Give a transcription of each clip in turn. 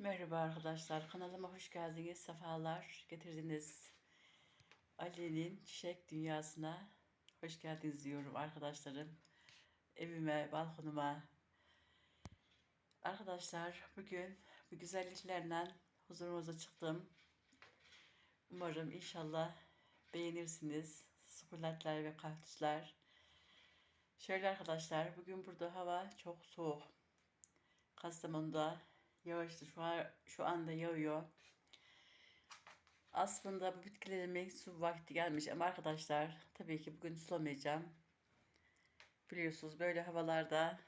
Merhaba arkadaşlar, kanalıma hoş geldiniz, sefalar getirdiniz. Ali'nin çiçek dünyasına hoş geldiniz diyorum arkadaşlarım. Evime, balkonuma. Arkadaşlar bugün bu güzelliklerle huzurunuza çıktım. Umarım inşallah beğenirsiniz. Sukulatlar ve kaktüsler. Şöyle arkadaşlar, bugün burada hava çok soğuk. Kastamonu'da yağışlı şu, an, şu anda yağıyor. Aslında bu bitkilerime su vakti gelmiş ama arkadaşlar tabii ki bugün sulamayacağım. Biliyorsunuz böyle havalarda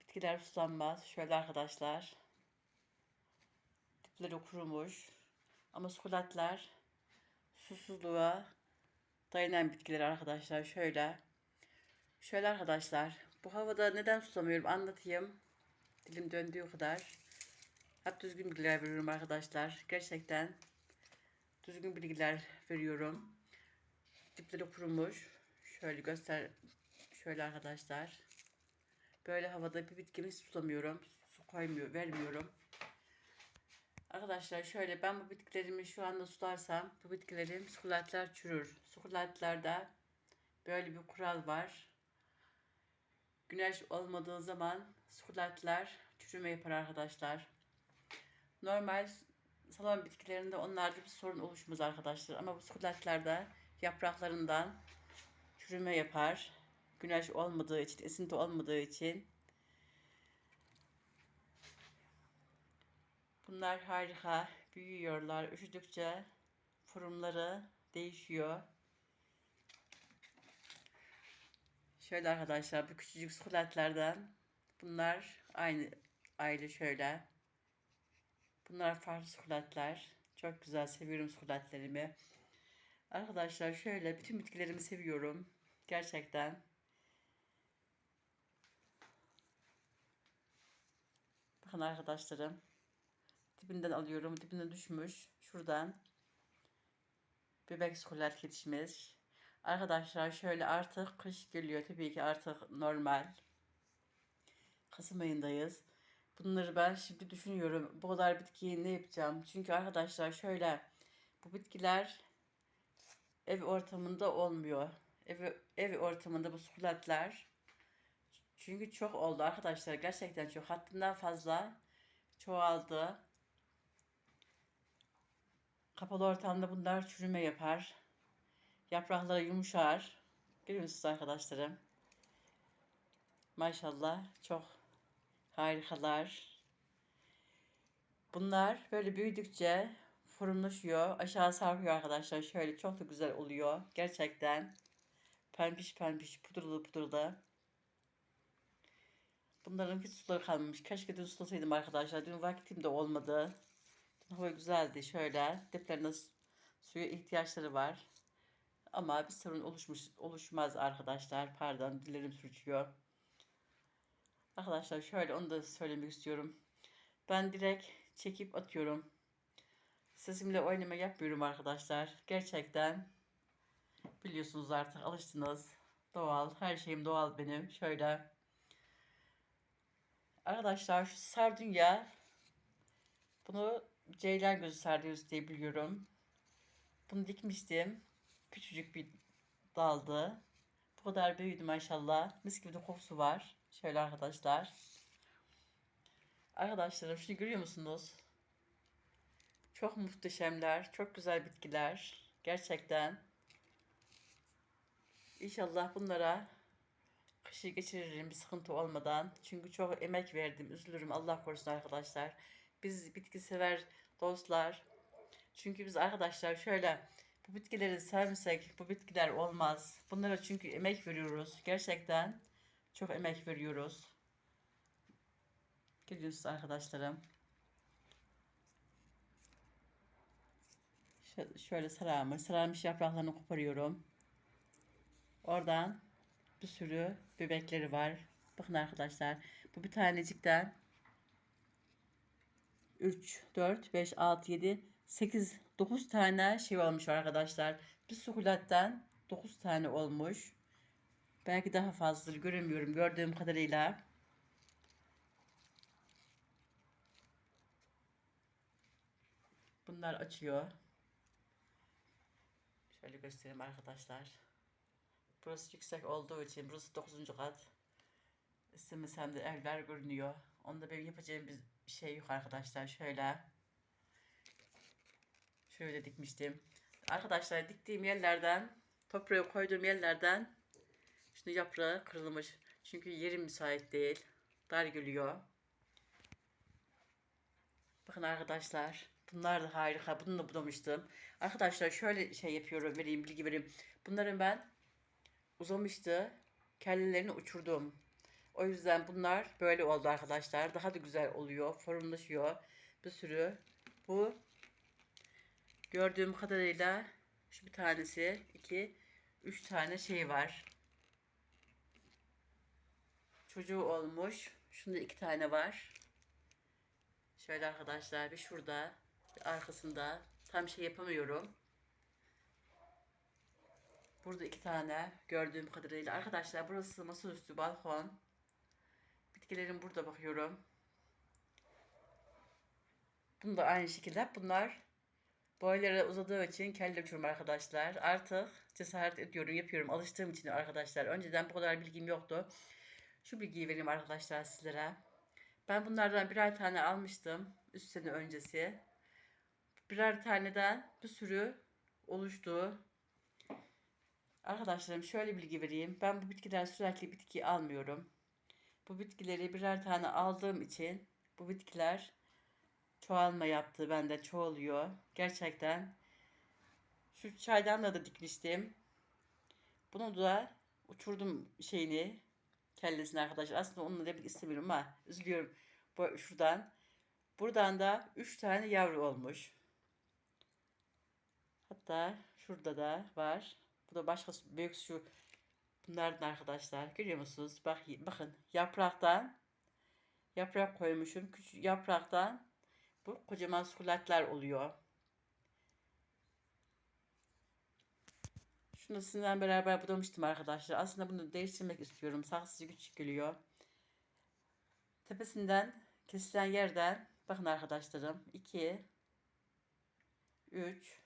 bitkiler sulanmaz. Şöyle arkadaşlar dipleri kurumuş ama sukulatlar susuzluğa dayanan bitkiler arkadaşlar. Şöyle şöyle arkadaşlar bu havada neden sulamıyorum anlatayım. Dilim döndüğü kadar. Hep düzgün bilgiler veriyorum arkadaşlar. Gerçekten düzgün bilgiler veriyorum. Dipleri kurumuş. Şöyle göster. Şöyle arkadaşlar. Böyle havada bir bitkimi tutamıyorum. Su koymuyor, vermiyorum. Arkadaşlar şöyle ben bu bitkilerimi şu anda sularsam bu bitkilerim sukulatlar çürür. Sukulatlarda böyle bir kural var. Güneş olmadığı zaman sukulatlar çürüme yapar arkadaşlar. Normal salon bitkilerinde onlarda bir sorun oluşmaz arkadaşlar. Ama bu sukulatlarda yapraklarından çürüme yapar. Güneş olmadığı için, esinti olmadığı için. Bunlar harika. Büyüyorlar. Üşüdükçe formları değişiyor. Şöyle arkadaşlar bu küçücük sukulatlardan bunlar aynı aile şöyle. Bunlar farklı sukulatlar. Çok güzel seviyorum sukulatlarımı. Arkadaşlar şöyle bütün bitkilerimi seviyorum. Gerçekten. Bakın arkadaşlarım. Dibinden alıyorum. Dibinden düşmüş. Şuradan. Bebek sukulat yetişmiş. Arkadaşlar şöyle artık kış geliyor. Tabii ki artık normal. Kasım ayındayız. Bunları ben şimdi düşünüyorum. Bu kadar bitkiyi ne yapacağım? Çünkü arkadaşlar şöyle bu bitkiler ev ortamında olmuyor. Ev, ev ortamında bu sukulatlar çünkü çok oldu arkadaşlar. Gerçekten çok. Haddinden fazla çoğaldı. Kapalı ortamda bunlar çürüme yapar. Yaprakları yumuşar. Görüyor musunuz arkadaşlarım? Maşallah çok harikalar. Bunlar böyle büyüdükçe fırınlaşıyor. Aşağı sarkıyor arkadaşlar. Şöyle çok da güzel oluyor. Gerçekten. Pembiş pembiş pudurlu pudurlu. Bunların hiç suları kalmamış. Keşke dün sulasaydım arkadaşlar. Dün vaktim de olmadı. Dün hava güzeldi. Şöyle diplerinde suya ihtiyaçları var. Ama bir sorun oluşmuş oluşmaz arkadaşlar. Pardon dilerim sürçüyor. Arkadaşlar şöyle onu da söylemek istiyorum. Ben direkt çekip atıyorum. Sesimle oynama yapmıyorum arkadaşlar. Gerçekten biliyorsunuz artık alıştınız. Doğal. Her şeyim doğal benim. Şöyle. Arkadaşlar şu sardunya bunu ceylan gözü sardunyası diye biliyorum. Bunu dikmiştim. Küçücük bir daldı. Bu kadar büyüdü maşallah. Mis gibi de kokusu var. Şöyle arkadaşlar. Arkadaşlarım şunu görüyor musunuz? Çok muhteşemler. Çok güzel bitkiler. Gerçekten. İnşallah bunlara kışı geçiririm bir sıkıntı olmadan. Çünkü çok emek verdim. Üzülürüm Allah korusun arkadaşlar. Biz bitki sever dostlar. Çünkü biz arkadaşlar şöyle bu bitkileri sevmesek bu bitkiler olmaz. Bunlara çünkü emek veriyoruz. Gerçekten çok emek veriyoruz. Geliyorsunuz arkadaşlarım. Şöyle sararmış. Sararmış yapraklarını koparıyorum. Oradan bir sürü bebekleri var. Bakın arkadaşlar. Bu bir tanecikten 3, 4, 5, 6, 7, 8, 9 tane şey olmuş arkadaşlar. Bir sukulattan 9 tane olmuş. Belki daha fazladır göremiyorum gördüğüm kadarıyla. Bunlar açıyor. Şöyle göstereyim arkadaşlar. Burası yüksek olduğu için burası 9. kat. İstemesem de evler görünüyor. Onda benim yapacağım bir şey yok arkadaşlar. Şöyle. Şöyle dikmiştim. Arkadaşlar diktiğim yerlerden toprağa koyduğum yerlerden şimdi yaprağı kırılmış. Çünkü yerim müsait değil. Dar geliyor. Bakın arkadaşlar. Bunlar da harika. Bunu da bulamıştım. Arkadaşlar şöyle şey yapıyorum. Vereyim bilgi vereyim. Bunların ben uzamıştı. Kellelerini uçurdum. O yüzden bunlar böyle oldu arkadaşlar. Daha da güzel oluyor. Formlaşıyor. Bir sürü. Bu gördüğüm kadarıyla şu bir tanesi, iki, üç tane şey var. Çocuğu olmuş. Şunda iki tane var. Şöyle arkadaşlar bir şurada, bir arkasında. Tam şey yapamıyorum. Burada iki tane gördüğüm kadarıyla. Arkadaşlar burası masaüstü balkon. Bitkilerim burada bakıyorum. Bunu da aynı şekilde. Bunlar boyları uzadığı için kelle uçurum arkadaşlar. Artık cesaret ediyorum, yapıyorum. Alıştığım için arkadaşlar. Önceden bu kadar bilgim yoktu. Şu bilgiyi vereyim arkadaşlar sizlere. Ben bunlardan birer tane almıştım. 3 sene öncesi. Birer taneden bir sürü oluştu. Arkadaşlarım şöyle bilgi vereyim. Ben bu bitkiden sürekli bitki almıyorum. Bu bitkileri birer tane aldığım için bu bitkiler çoğalma yaptı. Bende çoğalıyor. Gerçekten. Şu çaydanla da dikmiştim. Bunu da uçurdum şeyini. Kellesini arkadaşlar. Aslında onunla demek istemiyorum ama üzülüyorum. Bu, şuradan. Buradan da 3 tane yavru olmuş. Hatta şurada da var. Bu da başka büyük şu bunlardan arkadaşlar. Görüyor musunuz? Bak, bakın yapraktan yaprak koymuşum. Küçük yapraktan bu kocaman sukulatlar oluyor. Şunu sizinle beraber budamıştım arkadaşlar. Aslında bunu değiştirmek istiyorum. Saksıcı küçük geliyor. Tepesinden kesilen yerden bakın arkadaşlarım 2 3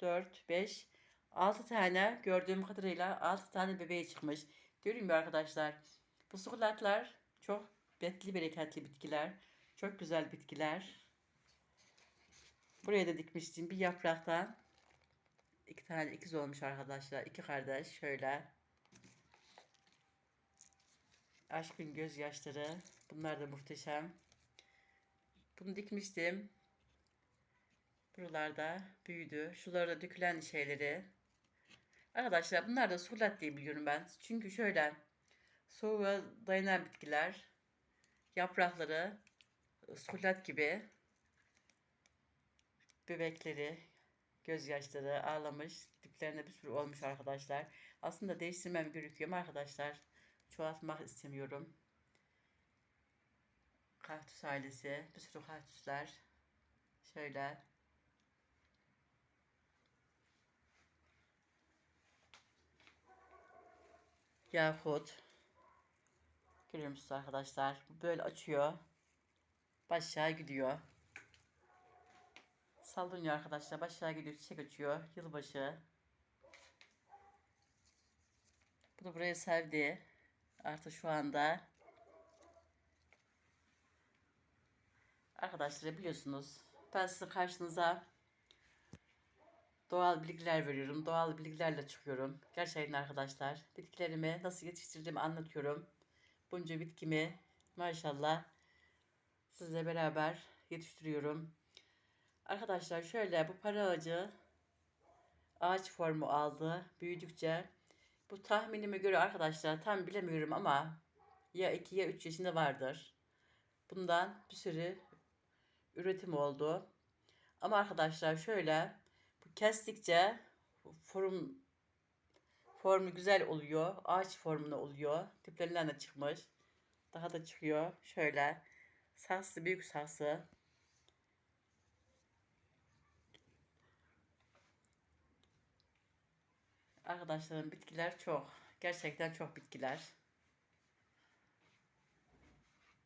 4 5 6 tane gördüğüm kadarıyla 6 tane bebeği çıkmış. Görün mü arkadaşlar? Bu sukulatlar çok betli bereketli bitkiler. Çok güzel bitkiler. Buraya da dikmiştim bir yapraktan. iki tane ikiz olmuş arkadaşlar. iki kardeş şöyle. Aşkın gözyaşları. Bunlar da muhteşem. Bunu dikmiştim. Buralarda büyüdü. Şularda dökülen şeyleri. Arkadaşlar bunlar da sulat diye biliyorum ben. Çünkü şöyle soğuğa dayanan bitkiler yaprakları sulat gibi bebekleri gözyaşları ağlamış diplerinde bir sürü olmuş arkadaşlar. Aslında değiştirmem gerekiyor arkadaşlar çoğaltmak istemiyorum. Kaktüs ailesi bir sürü kaktüsler şöyle Yahut görüyor musunuz arkadaşlar? Böyle açıyor. Başlığa gidiyor. Sallanıyor arkadaşlar. Başlığa gidiyor. Çiçek açıyor. Yılbaşı. Bu da burayı sevdi. Artık şu anda Arkadaşlar biliyorsunuz ben size karşınıza doğal bilgiler veriyorum. Doğal bilgilerle çıkıyorum. Gerçekten arkadaşlar bitkilerimi nasıl yetiştirdiğimi anlatıyorum. Bunca bitkimi maşallah sizle beraber yetiştiriyorum. Arkadaşlar şöyle bu para ağacı ağaç formu aldı. Büyüdükçe bu tahminime göre arkadaşlar tam bilemiyorum ama ya 2 ya 3 yaşında vardır. Bundan bir sürü üretim oldu. Ama arkadaşlar şöyle bu kestikçe form formu güzel oluyor. Ağaç formunda oluyor. Diplerinden de çıkmış. Daha da çıkıyor. Şöyle saksı büyük saksı. Arkadaşlarım bitkiler çok. Gerçekten çok bitkiler.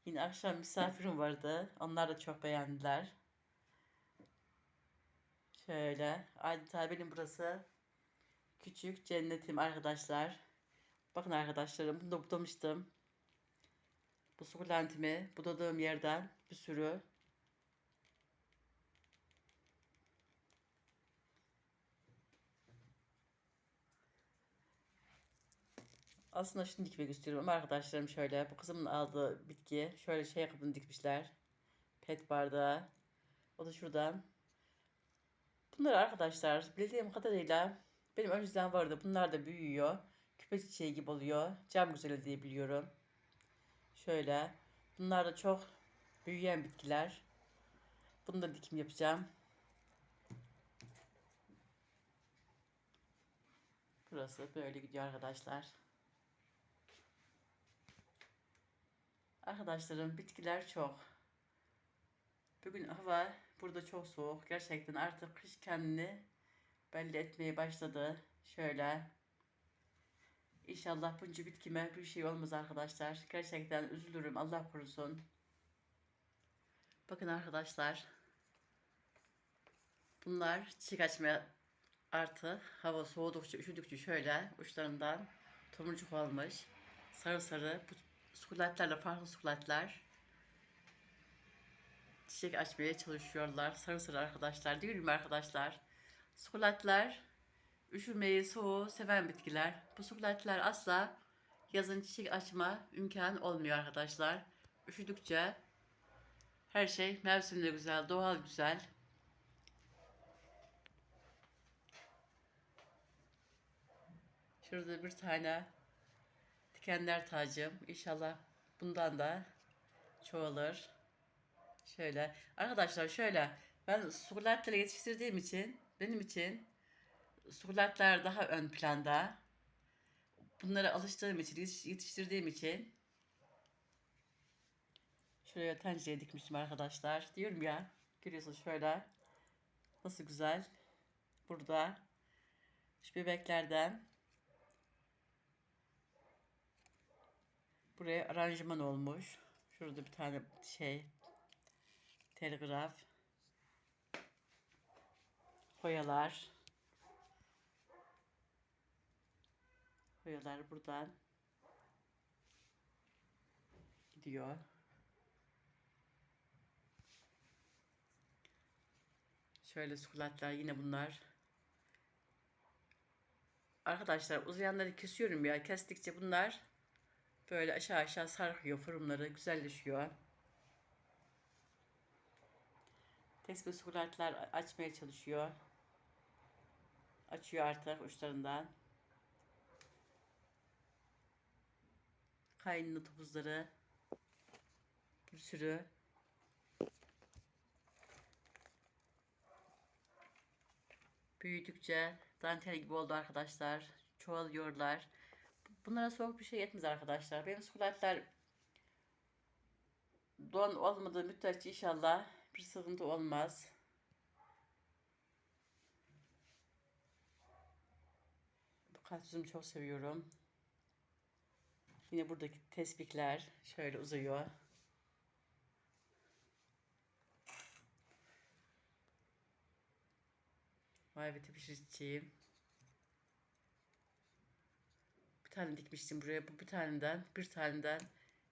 Yine akşam misafirim vardı. Onlar da çok beğendiler. Şöyle. Adeta benim burası küçük cennetim arkadaşlar. Bakın arkadaşlarım bunu da budamıştım. Bu sukulentimi budadığım yerden bir sürü Aslında şunu dikmek istiyorum ama arkadaşlarım şöyle bu kızımın aldığı bitki şöyle şey yapıp dikmişler. Pet bardağı. O da şuradan. Bunlar arkadaşlar bildiğim kadarıyla benim önceden vardı. Bunlar da büyüyor. Küpe çiçeği gibi oluyor. Cam güzeli diye biliyorum. Şöyle. Bunlar da çok büyüyen bitkiler. Bunu da dikim yapacağım. Burası böyle gidiyor arkadaşlar. Arkadaşlarım bitkiler çok. Bugün hava burada çok soğuk. Gerçekten artık kış kendini belli etmeye başladı. Şöyle. İnşallah bunca bitkime bir şey olmaz arkadaşlar. Gerçekten üzülürüm. Allah korusun. Bakın arkadaşlar. Bunlar çiçek açmaya artık hava soğudukça üşüdükçe şöyle uçlarından tomurcuk olmuş. Sarı sarı sukulatlarla farklı sukulatlar çiçek açmaya çalışıyorlar. Sarı sarı arkadaşlar değil mi arkadaşlar? Sukulatlar üşümeyi, soğuğu seven bitkiler. Bu sukulatlar asla yazın çiçek açma imkanı olmuyor arkadaşlar. Üşüdükçe her şey mevsimde güzel, doğal güzel. Şurada bir tane dikenler tacım. İnşallah bundan da çoğalır. Şöyle. Arkadaşlar şöyle. Ben sukulatları yetiştirdiğim için benim için sukulatlar daha ön planda. Bunlara alıştığım için, yetiştirdiğim için şuraya tencereye dikmiştim arkadaşlar. Diyorum ya. Görüyorsunuz şöyle. Nasıl güzel. Burada şu bebeklerden buraya aranjman olmuş. Şurada bir tane şey telgraf boyalar boyalar buradan gidiyor. Şöyle sukulatlar yine bunlar. Arkadaşlar uzayanları kesiyorum ya. Kestikçe bunlar böyle aşağı aşağı sarkıyor. Forumları güzelleşiyor. Tespih sukulatlar açmaya çalışıyor. Açıyor artık uçlarından. Kaynını topuzları bir sürü büyüdükçe dantel gibi oldu arkadaşlar. Çoğalıyorlar. Bunlara soğuk bir şey yetmez arkadaşlar. Benim sukulatlar don olmadığı müddetçe inşallah bir sıkıntı olmaz. Bu kaktüsümü çok seviyorum. Yine buradaki tespihler şöyle uzıyor. Vay be tepişir çiçeğim. Bir tane dikmiştim buraya. Bu bir taneden, bir taneden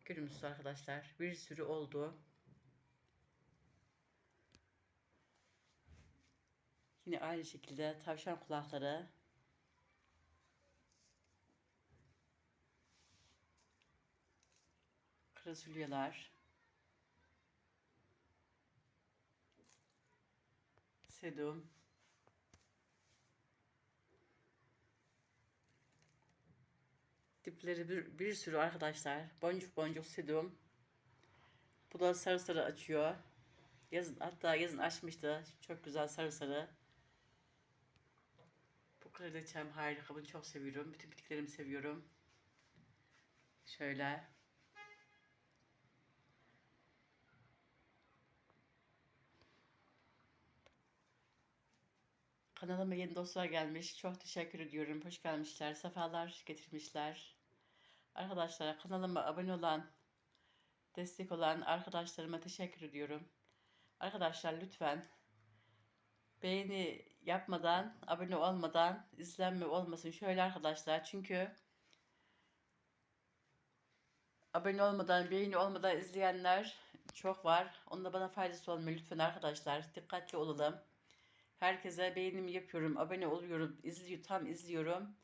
görüyor arkadaşlar? Bir sürü oldu. Yine aynı şekilde tavşan kulakları. Krasulyalar. Sedum. Dipleri bir, bir sürü arkadaşlar. Boncuk boncuk sedum. Bu da sarı sarı açıyor. Yazın hatta yazın açmıştı. Çok güzel sarı sarı. Bu kraliçem harika. Bunu çok seviyorum. Bütün bitkilerimi seviyorum. Şöyle. Kanalıma yeni dostlar gelmiş. Çok teşekkür ediyorum. Hoş gelmişler. Sefalar getirmişler. Arkadaşlar kanalıma abone olan, destek olan arkadaşlarıma teşekkür ediyorum. Arkadaşlar lütfen beğeni yapmadan, abone olmadan izlenme olmasın. Şöyle arkadaşlar çünkü abone olmadan, beğeni olmadan izleyenler çok var. Onda bana faydası olmuyor. Lütfen arkadaşlar dikkatli olalım. Herkese beğenimi yapıyorum, abone oluyorum, izliyor, tam izliyorum.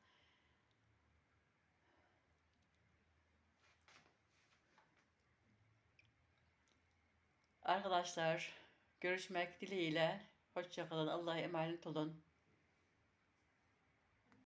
Arkadaşlar görüşmek dileğiyle. Hoşçakalın. Allah'a emanet olun.